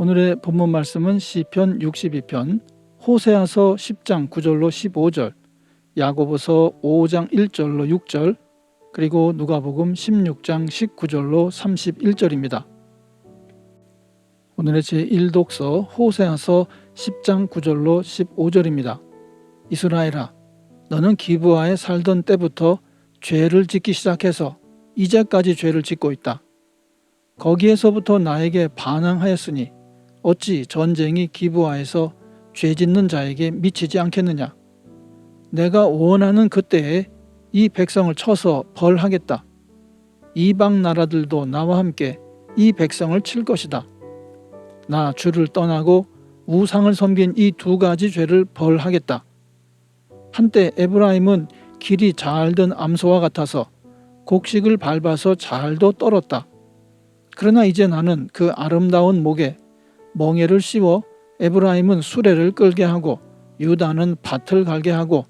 오늘의 본문 말씀은 시편 62편, 호세아서 10장 9절로 15절, 야고보서 5장 1절로 6절, 그리고 누가복음 16장 19절로 31절입니다. 오늘의 제1독서 호세아서 10장 9절로 15절입니다. 이스라엘아, 너는 기브아에 살던 때부터 죄를 짓기 시작해서 이제까지 죄를 짓고 있다. 거기에서부터 나에게 반항하였으니 어찌 전쟁이 기브아에서 죄 짓는 자에게 미치지 않겠느냐? 내가 원하는 그때에 이 백성을 쳐서 벌하겠다. 이방 나라들도 나와 함께 이 백성을 칠 것이다. 나 주를 떠나고 우상을 섬긴 이 두 가지 죄를 벌하겠다. 한때 에브라임은 길이 잘든 암소와 같아서 곡식을 밟아서 잘도 떨었다. 그러나 이제 나는 그 아름다운 목에 멍에를 씌워 에브라임은 수레를 끌게 하고 유다는 밭을 갈게 하고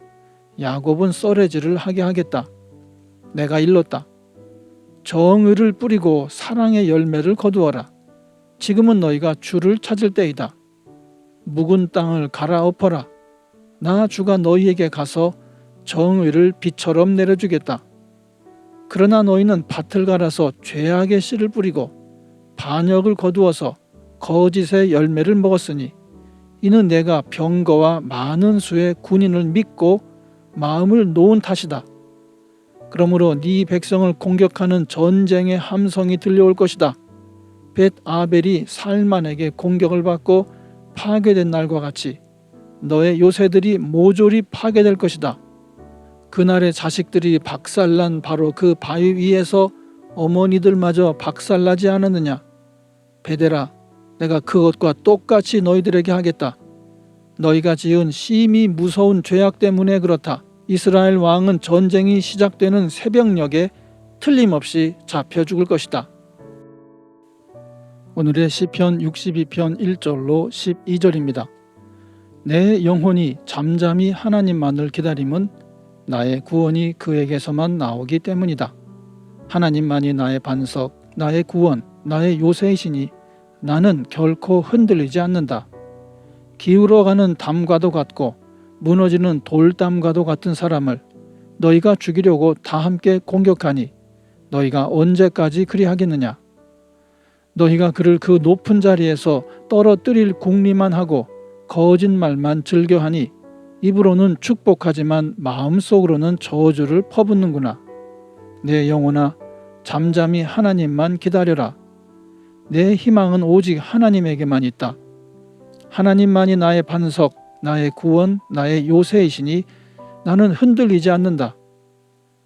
야곱은 썰레질을 하게 하겠다. 내가 일렀다. 정의를 뿌리고 사랑의 열매를 거두어라. 지금은 너희가 주를 찾을 때이다. 묵은 땅을 갈아엎어라. 나 주가 너희에게 가서 정의를 비처럼 내려주겠다. 그러나 너희는 밭을 갈아서 죄악의 씨를 뿌리고 반역을 거두어서 거짓의 열매를 먹었으니 이는 내가 병거와 많은 수의 군인을 믿고 마음을 놓은 탓이다. 그러므로 네 백성을 공격하는 전쟁의 함성이 들려올 것이다. 벳 아벨이 살만에게 공격을 받고 파괴된 날과 같이 너의 요새들이 모조리 파괴될 것이다. 그날의 자식들이 박살난 바로 그 바위 위에서 어머니들마저 박살나지 않았느냐? 베데라, 내가 그것과 똑같이 너희들에게 하겠다. 너희가 지은 심히 무서운 죄악 때문에 그렇다. 이스라엘 왕은 전쟁이 시작되는 새벽녘에 틀림없이 잡혀 죽을 것이다. 오늘의 시편 62편 1절로 12절입니다. 내 영혼이 잠잠히 하나님만을 기다림은 나의 구원이 그에게서만 나오기 때문이다. 하나님만이 나의 반석, 나의 구원, 나의 요새이시니 나는 결코 흔들리지 않는다. 기울어가는 담과도 같고 무너지는 돌담과도 같은 사람을 너희가 죽이려고 다 함께 공격하니 너희가 언제까지 그리하겠느냐? 너희가 그를 그 높은 자리에서 떨어뜨릴 궁리만 하고 거짓말만 즐겨하니 입으로는 축복하지만 마음속으로는 저주를 퍼붓는구나. 내 영혼아 잠잠히 하나님만 기다려라. 내 희망은 오직 하나님에게만 있다. 하나님만이 나의 반석, 나의 구원, 나의 요새이시니 나는 흔들리지 않는다.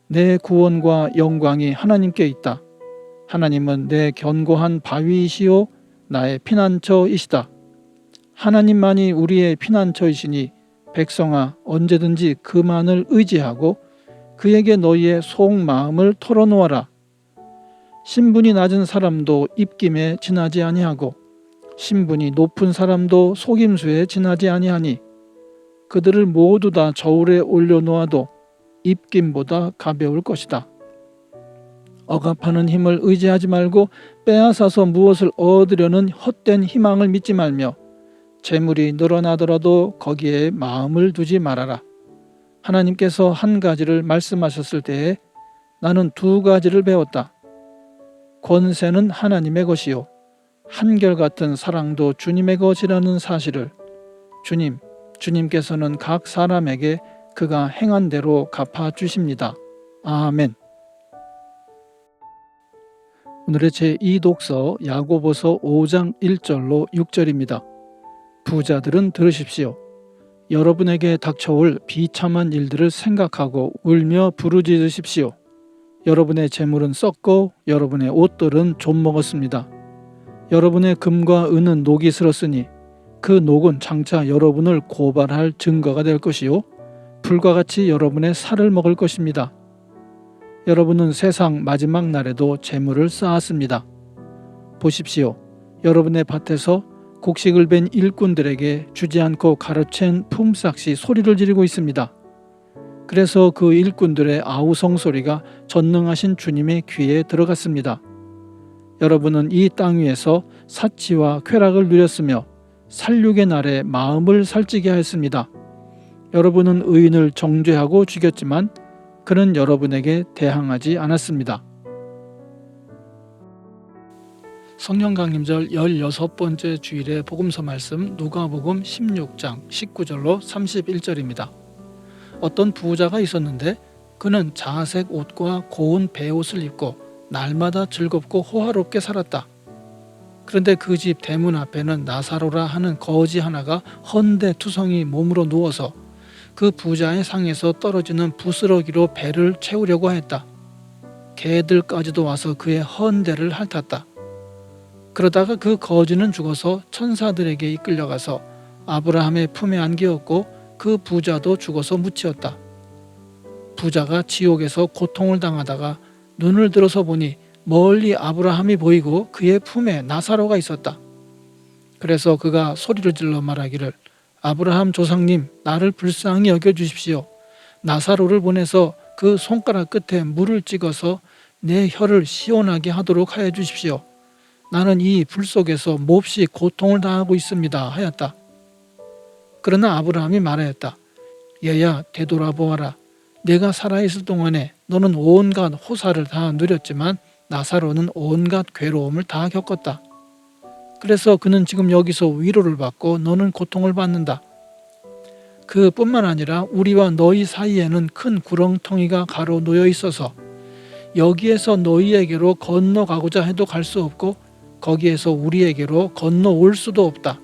내 구원과 영광이 하나님께 있다. 하나님은 내 견고한 바위이시요 나의 피난처이시다. 하나님만이 우리의 피난처이시니 백성아 언제든지 그만을 의지하고 그에게 너희의 속마음을 털어놓아라. 신분이 낮은 사람도 입김에 지나지 아니하고 신분이 높은 사람도 속임수에 지나지 아니하니 그들을 모두 다 저울에 올려놓아도 입김보다 가벼울 것이다. 억압하는 힘을 의지하지 말고 빼앗아서 무엇을 얻으려는 헛된 희망을 믿지 말며 재물이 늘어나더라도 거기에 마음을 두지 말아라. 하나님께서 한 가지를 말씀하셨을 때에 나는 두 가지를 배웠다. 권세는 하나님의 것이요. 한결같은 사랑도 주님의 것이라는 사실을 주님, 주님께서는 각 사람에게 그가 행한 대로 갚아 주십니다. 아멘. 오늘의 제2독서 야고보서 5장 1절로 6절입니다. 부자들은 들으십시오. 여러분에게 닥쳐올 비참한 일들을 생각하고 울며 부르짖으십시오. 여러분의 재물은 썩고 여러분의 옷들은 좀 먹었습니다. 여러분의 금과 은은 녹이 슬었으니 그 녹은 장차 여러분을 고발할 증거가 될 것이요. 불과 같이 여러분의 살을 먹을 것입니다. 여러분은 세상 마지막 날에도 재물을 쌓았습니다. 보십시오. 여러분의 밭에서 곡식을 벤 일꾼들에게 주지 않고 가로챈 품삯이 소리를 지르고 있습니다. 그래서 그 일꾼들의 아우성 소리가 전능하신 주님의 귀에 들어갔습니다. 여러분은 이 땅 위에서 사치와 쾌락을 누렸으며 살육의 날에 마음을 살찌게 하였습니다. 여러분은 의인을 정죄하고 죽였지만 그는 여러분에게 대항하지 않았습니다. 성령 강림절 16번째 주일의 복음서 말씀 누가복음 16장 19절로 31절입니다. 어떤 부자가 있었는데 그는 자색 옷과 고운 배옷을 입고 날마다 즐겁고 호화롭게 살았다. 그런데 그 집 대문 앞에는 나사로라 하는 거지 하나가 헌데 투성이 몸으로 누워서 그 부자의 상에서 떨어지는 부스러기로 배를 채우려고 했다. 개들까지도 와서 그의 헌데를 핥았다. 그러다가 그 거지는 죽어서 천사들에게 이끌려가서 아브라함의 품에 안기었고 그 부자도 죽어서 묻히었다. 부자가 지옥에서 고통을 당하다가 눈을 들어서 보니 멀리 아브라함이 보이고 그의 품에 나사로가 있었다. 그래서 그가 소리를 질러 말하기를 아브라함 조상님 나를 불쌍히 여겨 주십시오. 나사로를 보내서 그 손가락 끝에 물을 찍어서 내 혀를 시원하게 하도록 하여 주십시오. 나는 이 불 속에서 몹시 고통을 당하고 있습니다. 하였다. 그러나 아브라함이 말하였다. 얘야 되돌아보아라. 내가 살아있을 동안에 너는 온갖 호사를 다 누렸지만 나사로는 온갖 괴로움을 다 겪었다. 그래서 그는 지금 여기서 위로를 받고 너는 고통을 받는다. 그뿐만 아니라 우리와 너희 사이에는 큰 구렁텅이가 가로 놓여 있어서 여기에서 너희에게로 건너가고자 해도 갈 수 없고 거기에서 우리에게로 건너올 수도 없다.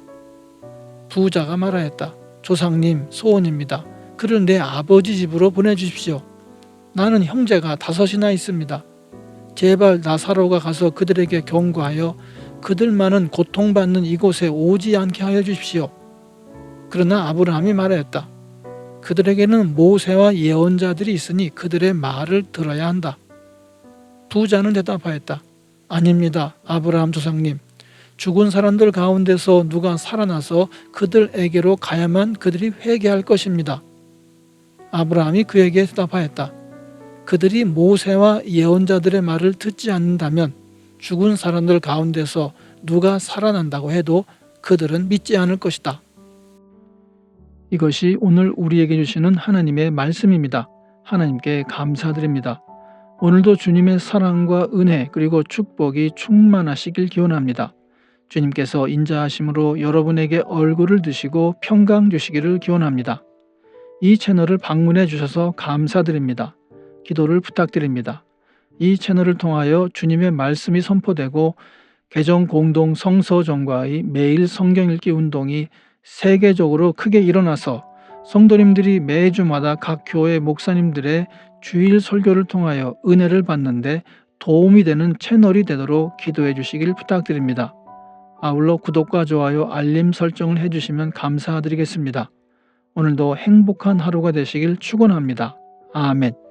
부자가 말하였다. 조상님 소원입니다. 그를 내 아버지 집으로 보내주십시오. 나는 형제가 다섯이나 있습니다. 제발 나사로가 가서 그들에게 경고하여 그들만은 고통받는 이곳에 오지 않게 하여 주십시오. 그러나 아브라함이 말하였다. 그들에게는 모세와 예언자들이 있으니 그들의 말을 들어야 한다. 부자는 대답하였다. 아닙니다. 아브라함 조상님. 죽은 사람들 가운데서 누가 살아나서 그들에게로 가야만 그들이 회개할 것입니다. 아브라함이 그에게 대답하였다. 그들이 모세와 예언자들의 말을 듣지 않는다면 죽은 사람들 가운데서 누가 살아난다고 해도 그들은 믿지 않을 것이다. 이것이 오늘 우리에게 주시는 하나님의 말씀입니다. 하나님께 감사드립니다. 오늘도 주님의 사랑과 은혜 그리고 축복이 충만하시길 기원합니다. 주님께서 인자하심으로 여러분에게 얼굴을 드시고 평강 주시기를 기원합니다. 이 채널을 방문해 주셔서 감사드립니다. 기도를 부탁드립니다. 이 채널을 통하여 주님의 말씀이 선포되고 개정 공동 성서정과의 매일 성경 읽기 운동이 세계적으로 크게 일어나서 성도님들이 매주마다 각 교회 목사님들의 주일 설교를 통하여 은혜를 받는데 도움이 되는 채널이 되도록 기도해 주시길 부탁드립니다. 아울러 구독과 좋아요, 알림 설정을 해주시면 감사드리겠습니다. 오늘도 행복한 하루가 되시길 축원합니다. 아멘.